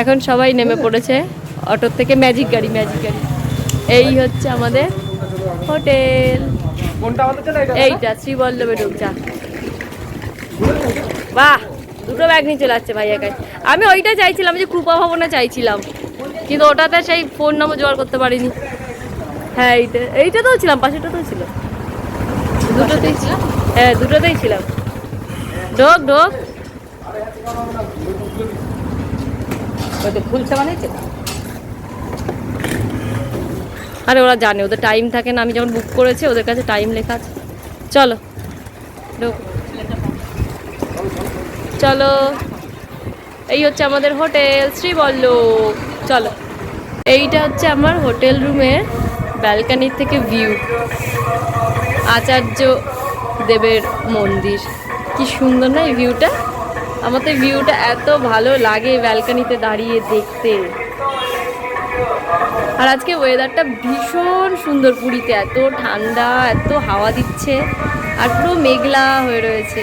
এখন সবাই নেমে পড়েছে অটোর থেকে ম্যাজিক গাড়ি ম্যাজিক গাড়ি। এই হচ্ছে আমাদের হোটেল। এইটা? শ্রীবল্লভে ঢুক যা। বাহ দুটো ব্যাগ নিয়ে চলে আসছে ভাই একাই। আমি ওইটা চাইছিলাম যে কৃপা ভবনে চাইছিলাম। কিন্তু ওটাতে সেই ফোন নম্বর জোগাড় করতে পারিনি। হ্যাঁ এইটা এইটাতেও ছিলাম পাশেটাতেও ছিল দুটোতেই ছিলাম? হ্যাঁ দুটোতেই ছিলাম। ঢোক ঢোক। ওই তো বানিয়েছে আরে ওরা জানে, ওদের টাইম থাকে না। আমি যখন বুক করেছি, ওদের কাছে টাইম লেখা আছে। চলো। চলো। এই হচ্ছে আমাদের হোটেল শ্রীবল্লভ চলো। এইটা হচ্ছে আমার হোটেল রুমের ব্যালকানির থেকে ভিউ আচার্য দেবের মন্দির। কি সুন্দর না এই ভিউটা আমার তো ভিউটা এত ভালো লাগে ব্যালকানিতে দাঁড়িয়ে দেখতে। আর আজকে ওয়েদারটা ভীষণ সুন্দর পুরীতে। এত ঠান্ডা, এত হাওয়া দিচ্ছে, আর পুরো মেঘলা হয়ে রয়েছে।